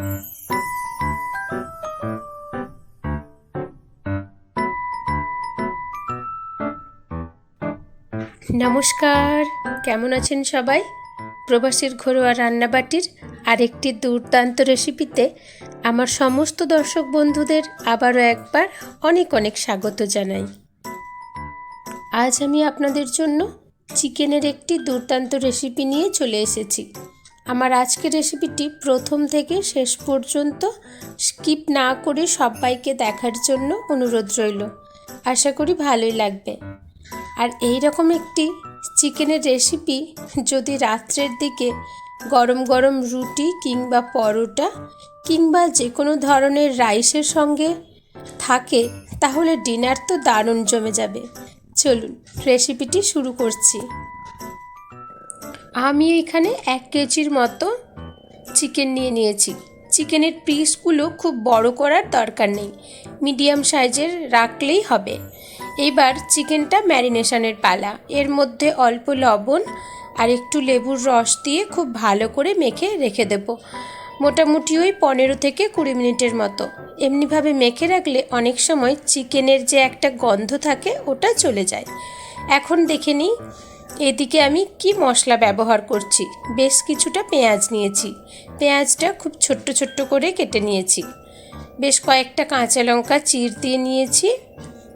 নমস্কার, কেমন আছেন সবাই? প্রবাসীর ঘরোয়া রান্নাবাটির আরেকটি দুর্দান্ত রেসিপিতে আমার সমস্ত দর্শক বন্ধুদের আবারও একবার অনেক অনেক স্বাগত জানাই। আজ আমি আপনাদের জন্য চিকেনের একটি দুর্দান্ত রেসিপি নিয়ে চলে এসেছি। আমার আজকের রেসিপিটি প্রথম থেকে শেষ পর্যন্ত স্কিপ না করে সবাইকে দেখার জন্য অনুরোধ রইল। আশা করি ভালোই লাগবে। আর এই রকম একটি চিকেনের রেসিপি যদি রাত্রের দিকে গরম গরম রুটি কিংবা পরোটা কিংবা যে কোনো ধরনের রাইসের সঙ্গে থাকে, তাহলে ডিনার তো দারুণ জমে যাবে। চলুন রেসিপিটি শুরু করছি। আমি এখানে এক কেজির মতো চিকেন নিয়ে নিয়েছি। চিকেনের পিসগুলো খুব বড় করার দরকার নেই। মিডিয়াম সাইজের রাখলেই হবে। এবার চিকেনটা ম্যারিনেশনের পালা। এর মধ্যে অল্প লবণ আর একটু লেবুর রস দিয়ে খুব ভালো করে মেখে রেখে দেব। মোটামুটি ওই পনেরো থেকে কুড়ি মিনিটের মতো। এমনিভাবে মেখে রাখলে অনেক সময় চিকেনের যে একটা গন্ধ থাকে, ওটা চলে যায়। এখন দেখে নিই এদিকে আমি কি মশলা ব্যবহার করছি? বেশ কিছুটা পেঁয়াজ নিয়েছি। পেঁয়াজটা খুব ছোট্ট ছোট্ট করে কেটে নিয়েছি। বেশ কয়েকটা কাঁচা লঙ্কা চির দিয়ে নিয়েছি,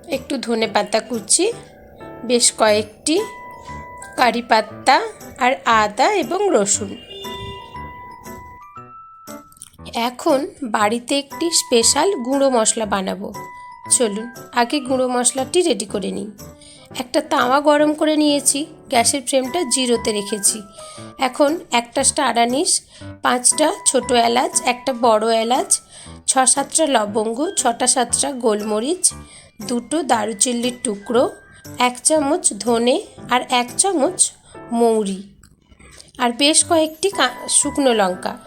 একটু ধনে পাতা কুচি, বেশ কয়েকটি কারি পাত্তা আর আদা এবং রসুন। এখন বাড়িতে একটি স্পেশাল গুঁড়ো মশলা বানাবো। চলুন, আগে গুঁড়ো মশলাটি রেডি করে নিই। একটা তাওয়া গরম করে নিয়েছি। গ্যাসের ফ্লেমটা জিরোতে রেখেছি। এখন একটা স্টার আনিস, পাঁচটা ছোট এলাচ, একটা বড় এলাচ, ছ সাতটা লবঙ্গ, ছটা সাতটা গোলমরিচ, দুটো দারুচিল্লির টুকরো, এক চামচ ধনে আর এক চামচ মৌরি। আর বেশ কয়েকটি শুকনো লঙ্কা।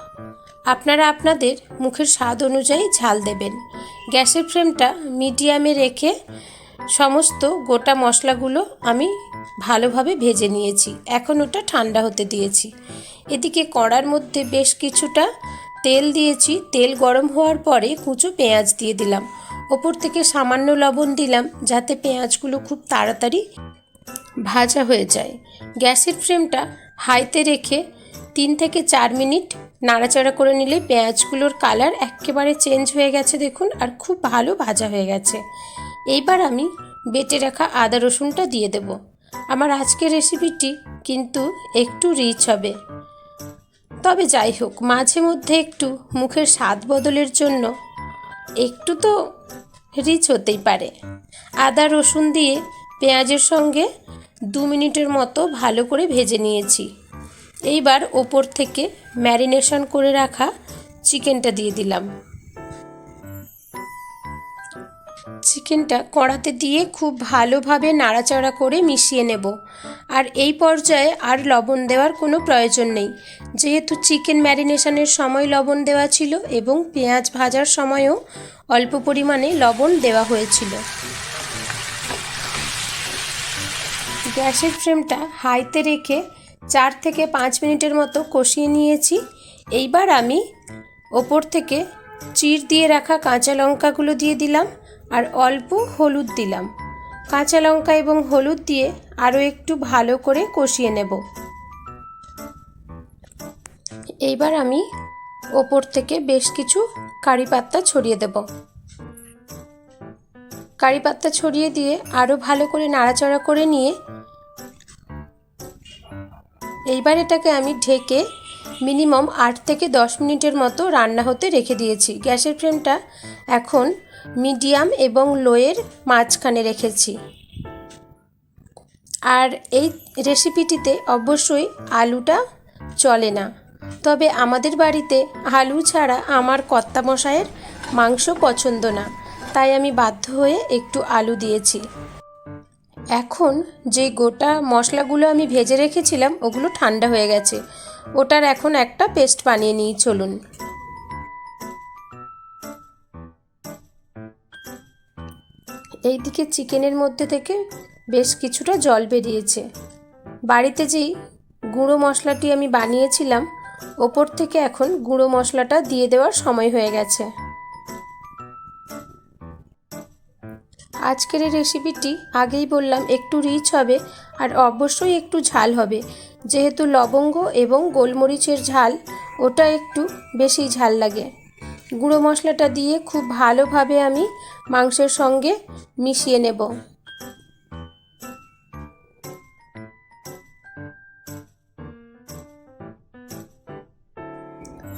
আপনারা আপনাদের মুখের স্বাদ অনুযায়ী ঝাল দেবেন। গ্যাসের ফ্লেমটা মিডিয়ামে রেখে সমস্ত গোটা মশলাগুলো আমি ভালোভাবে ভেজে নিয়েছি। এখন ওটা ঠান্ডা হতে দিয়েছি। এদিকে কড়ার মধ্যে বেশ কিছুটা তেল দিয়েছি। তেল গরম হওয়ার পরে কুচো পেঁয়াজ দিয়ে দিলাম। ওপর থেকে সামান্য লবণ দিলাম যাতে পেঁয়াজগুলো খুব তাড়াতাড়ি ভাজা হয়ে যায়। গ্যাসের ফ্লেমটা হাইতে রেখে তিন থেকে চার মিনিট নাড়াচাড়া করে নিলে পেঁয়াজগুলোর কালার একেবারে চেঞ্জ হয়ে গেছে দেখুন, আর খুব ভালো ভাজা হয়ে গেছে। এইবার আমি বেটে রাখা আদা রসুনটা দিয়ে দেব। আমার আজকের রেসিপিটি কিন্তু একটু রিচ হবে। তবে যাই হোক, মাঝে মধ্যে একটু মুখের স্বাদ বদলের জন্য একটু তো রিচ হতেই পারে। আদা, রসুন দিয়ে পেঁয়াজের সঙ্গে দু মিনিটের মতো ভালো করে ভেজে নিয়েছি। এইবার ওপর থেকে ম্যারিনেশন করে রাখা চিকেনটা দিয়ে দিলাম। চিকেনটা কড়াতে দিয়ে খুব ভালোভাবে নাড়াচাড়া করে মিশিয়ে নেব। আর এই পর্যায়ে আর লবণ দেওয়ার কোনো প্রয়োজন নেই। যেহেতু চিকেন ম্যারিনেশনের সময় লবণ দেওয়া ছিল এবং পেঁয়াজ ভাজার সময়ও অল্প পরিমাণে লবণ দেওয়া হয়েছিল। গ্যাসের ফ্লেমটা হাইতে রেখে চার থেকে পাঁচ মিনিটের মতো কষিয়ে নিয়েছি। এইবার আমি ওপর থেকে চির দিয়ে রাখা কাঁচা লঙ্কাগুলো দিয়ে দিলাম। আর অল্প হলুদ দিলাম। কাঁচা লঙ্কা এবং হলুদ দিয়ে আরও একটু ভালো করে কষিয়ে নেব। এইবার আমি ওপর থেকে বেশ কিছু কারি পাত্তা ছড়িয়ে দেব। কারি পাত্তা ছড়িয়ে দিয়ে আরও ভালো করে নাড়াচাড়া করে নিয়ে এইবার এটাকে আমি ঢেকে মিনিমাম আট থেকে দশ মিনিটের মতো রান্না হতে রেখে দিয়েছি। গ্যাসের ফ্লেমটা এখন মিডিয়াম এবং লোয়ের মাঝখানে রেখেছি। আর এই রেসিপিটিতে অবশ্যই আলুটা চলে না। তবে আমাদের বাড়িতে আলু ছাড়া আমার কর্তামশায়ের মাংস পছন্দ না, তাই আমি বাধ্য হয়ে একটু আলু দিয়েছি। এখন যে গোটা মশলাগুলো আমি ভেজে রেখেছিলাম, ওগুলো ঠান্ডা হয়ে গেছে। ওটার এখন একটা পেস্ট বানিয়ে নিই, চলুন। এইদিকে চিকেনের মধ্যে থেকে বেশ কিছুটা জল বেরিয়েছে। বাড়িতে যেই গুঁড়ো মশলাটি আমি বানিয়েছিলাম, ওপর থেকে এখন গুঁড়ো মশলাটা দিয়ে দেওয়ার সময় হয়ে গেছে। আজকের এই রেসিপিটি আগেই বললাম, একটু রিচ হবে আর অবশ্যই একটু ঝাল হবে। যেহেতু লবঙ্গ এবং গোলমরিচের ঝাল, ওটা একটু বেশি ঝাল লাগে। গুঁড়ো মশলাটা দিয়ে খুব ভালোভাবে আমি মাংসের সঙ্গে মিশিয়ে নেব।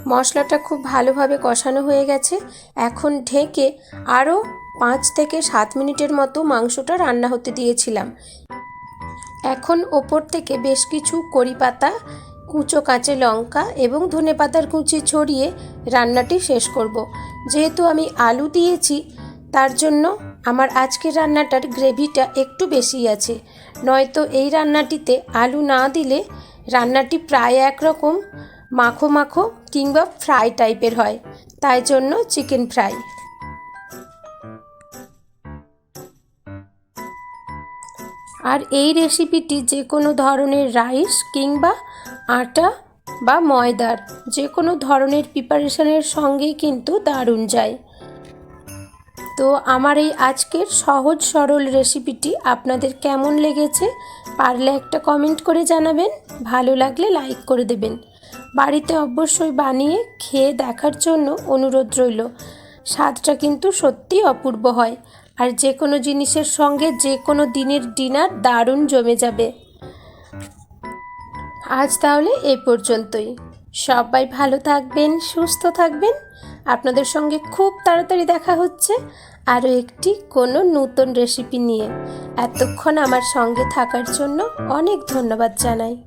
মশলাটা খুব ভালোভাবে কষানো হয়ে গেছে। এখন ঢেকে আরও পাঁচ থেকে সাত মিনিটের মতো মাংসটা রান্না হতে দিয়েছিলাম। এখন ওপর থেকে বেশ কিছু কড়ি পাতা কুচো কাঁচে লঙ্কা এবং ধনে পাতার কুচি ছড়িয়ে রান্নাটি শেষ করব। যেহেতু আমি আলু দিয়েছি, তার জন্য আমার আজকের রান্নাটার গ্রেভিটা একটু বেশি আছে। নয়তো এই রান্নাটিতে আলু না দিলে রান্নাটি প্রায় একরকম মাখো মাখো কিংবা ফ্রাই টাইপের হয়। তাই জন্য চিকেন ফ্রাই। আর এই রেসিপিটি যে কোনো ধরনের রাইস কিংবা আটা বা ময়দার যে কোনো ধরনের প্রিপারেশনের সঙ্গেই কিন্তু দারুণ যায়। তো আমার এই আজকের সহজ সরল রেসিপিটি আপনাদের কেমন লেগেছে পারলে একটা কমেন্ট করে জানাবেন, ভালো লাগলে লাইক করে দেবেন। বাড়িতে অবশ্যই বানিয়ে খেয়ে দেখার জন্য অনুরোধ রইল। স্বাদটা কিন্তু সত্যিই অপূর্ব হয় আর যে কোনো জিনিসের সঙ্গে যে কোনো দিনের ডিনার দারুণ জমে যাবে। আজ তাহলে এই পর্যন্তই। সবাই ভালো থাকবেন, সুস্থ থাকবেন। আপনাদের সঙ্গে খুব তাড়াতাড়ি দেখা হচ্ছে আরও একটি কোনো নতুন রেসিপি নিয়ে। এতক্ষণ আমার সঙ্গে থাকার জন্য অনেক ধন্যবাদ জানাই।